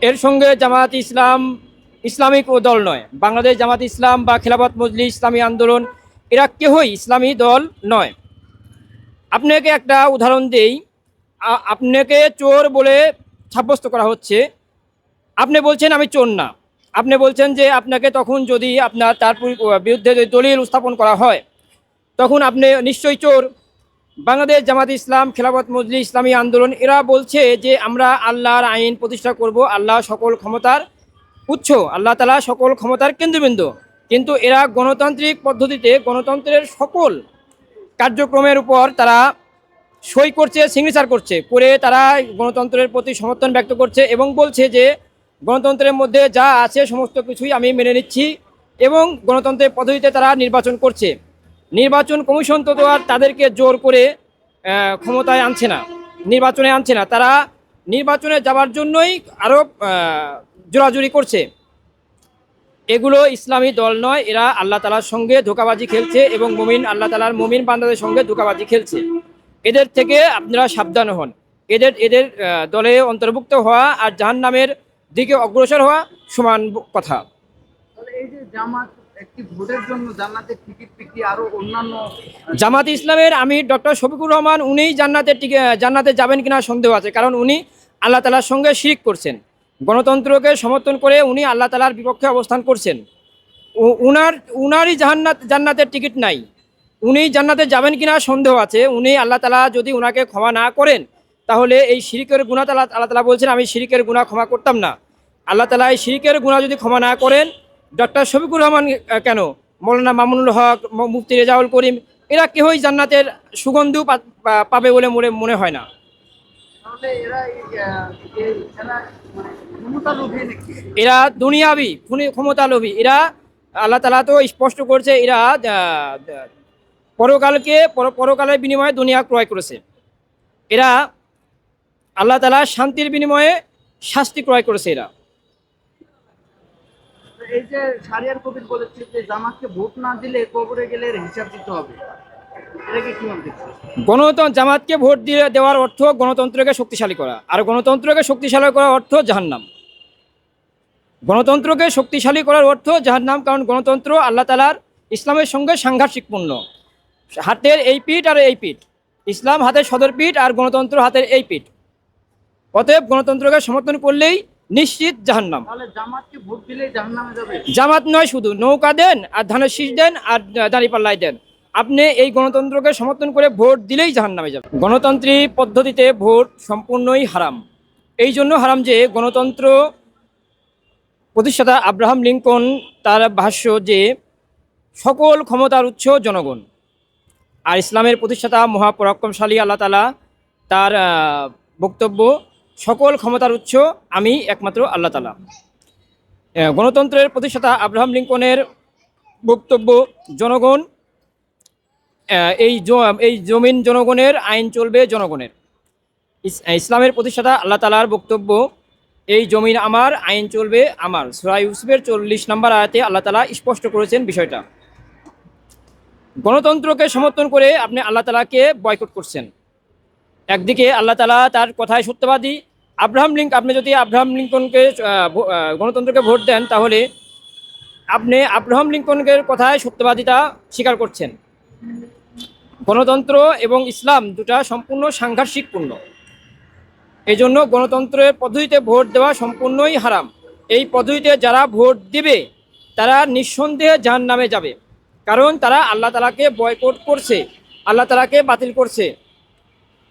এর সঙ্গে জামাত ইসলাম ইসলামিক ও দল নয়। বাংলাদেশ জামাত ইসলাম বা খেলাফত মজলিস ইসলামী আন্দোলন, এরা কেহই ইসলামী দল নয়। আপনাকে একটা উদাহরণ দেই। আপনাকে চোর বলে সাব্যস্ত করা হচ্ছে। আপনি বলছেন, আমি চোর না। আপনি বলছেন যে, আপনাকে তখন যদি আপনার তার বিরুদ্ধে যদি দলিল উত্থাপন করা হয়, তখন আপনি নিশ্চয়ই চোর। বাংলাদেশ জামাত ইসলাম, খেলাফত মজলি ইসলামী আন্দোলন, এরা বলছে যে আমরা আল্লাহর আইন প্রতিষ্ঠা করব, আল্লাহ সকল ক্ষমতার উচ্চ আল্লাহ তালা সকল ক্ষমতার কেন্দ্রবিন্দু। কিন্তু এরা গণতান্ত্রিক পদ্ধতিতে গণতন্ত্রের সকল কার্যক্রমের উপর তারা সই করছে সিগনেচার করছে, করে তারা গণতন্ত্রের প্রতি সমর্থন ব্যক্ত করছে এবং বলছে যে গণতন্ত্রের মধ্যে যা আছে সমস্ত কিছুই আমি মেনে নিচ্ছি এবং গণতন্ত্রের পদ্ধতিতে তারা নির্বাচন করছে। নির্বাচন কমিশন তো আর তাদেরকে জোর করে ক্ষমতায় আনছে না, নির্বাচনে আনছে না। তারা নির্বাচনে যাওয়ার জন্যই আরও জোরাজুরি করছে। এগুলো ইসলামী দল নয়, এরা আল্লাহ তালার সঙ্গে ধোকাবাজি খেলছে এবং মুমিন, আল্লাহ তালার মুমিন বান্দাদের সঙ্গে ধোকাবাজি খেলছে। এদের থেকে আপনারা সাবধান হন। এদের এদের দলে অন্তর্ভুক্ত হওয়া আর জাহান নামের দিকে অগ্রসর হওয়া সমান কথা। এই যে জামাত টিকিট অন্যান্য জামাত ইসলামের আমি ডক্টর শফিকুর রহমান, উনিই জান্নাতের টিকে জান্নাতে যাবেন কিনা সন্দেহ আছে, কারণ উনি আল্লাহ তালার সঙ্গে শিরিক করছেন। গণতন্ত্রকে সমর্থন করে উনি আল্লাহ তালার বিপক্ষে অবস্থান করছেন। উনার, উনারই জান্নাত জান্নাতের টিকিট নাই। উনি জান্নাতে যাবেন কিনা সন্দেহ আছে, উনি আল্লাহ তালা যদি উনাকে ক্ষমা না করেন, তাহলে এই শিরিকের গুণা তালা আল্লাহ তালা বলছেন, আমি শিরিকের গুণা ক্ষমা করতাম না। আল্লাহ তালা এই শিরিকের গুণা যদি ক্ষমা না করেন ডক্টর শফিকুর রহমান কেন? মৌলানা মামুনুল হক মুফতি রেজাউল করিম এরা কেউই জান্নাতের সুগন্ধ পাবে বলে মনে মনে হয় না। এরা এই এরা মানে ক্ষমতা লোভী এরা দুনিয়াবি খুনি- ক্ষমতালোভী এরা আল্লাহ তালা তো স্পষ্ট করছে এরা পরকালকে পর- পরকালের বিনিময়ে দুনিয়া ক্রয় করেছে। এরা আল্লাহ তালা শান্তির বিনিময়ে শাস্তি ক্রয় করেছে এরা। এই যে সারিয়ার কবির বলেছে যে জামাতকে ভোট না দিলে কবরে গেলে হিসাব দিতে হবে। গণতন্ত্র জামাতকে ভোট দিয়ে দেওয়ার অর্থ গণতন্ত্রকে শক্তিশালী করা। আর গণতন্ত্রকে শক্তিশালী করার অর্থ জাহান্নাম। গণতন্ত্রকে শক্তিশালী করার অর্থ জাহান্নাম কারণ গণতন্ত্র আল্লাহ তালার ইসলামের সঙ্গে সাংঘর্ষিকপূর্ণ হাতের এই পিঠ আর এই পিঠ। ইসলাম হাতের সদর পিঠ আর গণতন্ত্র হাতের এই পিঠ। অতএব গণতন্ত্রকে সমর্থন করলেই নিশ্চিত জাহান্নাম। জাহান্নামে জামাত নয় শুধু নৌকা দেন আর ধানের শীষ দেন আর দাঁড়িপাল্লাই দেন। আপনি এই গণতন্ত্রকে সমর্থন করে ভোট দিলেই জাহান নামে যাবে। গণতান্ত্রিক পদ্ধতিতে ভোট সম্পূর্ণই হারাম। এই জন্য হারাম যে গণতন্ত্র প্রতিষ্ঠাতা আব্রাহাম লিঙ্কন তার ভাষ্য যে সকল ক্ষমতার উৎস জনগণ। আর ইসলামের প্রতিষ্ঠাতা মহাপরাক্রমশালী আল্লাহ তালা তার বক্তব্য সকল ক্ষমতার উৎস আমি একমাত্র আল্লাহ তালা গণতন্ত্রের প্রতিষ্ঠাতা আব্রাহাম লিঙ্কনের বক্তব্য, জনগণ এই এই জমিন জনগণের, আইন চলবে জনগণের। ইসলামের প্রতিষ্ঠাতা আল্লাহ তালার বক্তব্য, এই জমিন আমার, আইন চলবে আমার। সুরা ইউসুফের চল্লিশ নম্বর আয়াতে আল্লাহ তালা স্পষ্ট করেছেন বিষয়টা। গণতন্ত্রকে সমর্থন করে আপনি আল্লাহ তালাকে বয়কট করছেন। একদিকে আল্লাহ তালা তার কথায় সত্যবাদী। আব্রাহাম লিঙ্ক আপনি যদি আব্রাহাম লিঙ্কনকে গণতন্ত্রকে ভোট দেন, তাহলে আপনি আব্রাহাম লিঙ্কনের কথায় সত্যবাদিতা স্বীকার করছেন। গণতন্ত্র এবং ইসলাম দুটা সম্পূর্ণ সাংঘর্ষিকপূর্ণ এই জন্য গণতন্ত্রের পদ্ধতিতে ভোট দেওয়া সম্পূর্ণই হারাম। এই পদ্ধতিতে যারা ভোট দিবে, তারা নিঃসন্দেহে জাহান নামে যাবে। কারণ তারা আল্লাহ তালাকে বয়কট করছে, আল্লাহ তালাকে বাতিল করছে।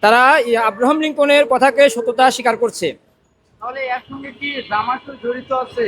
তারা আব্রাহাম লিঙ্কনের কথাকে সত্যতা স্বীকার করছে। তাহলে একসঙ্গে কি জামাত জড়িত আছে?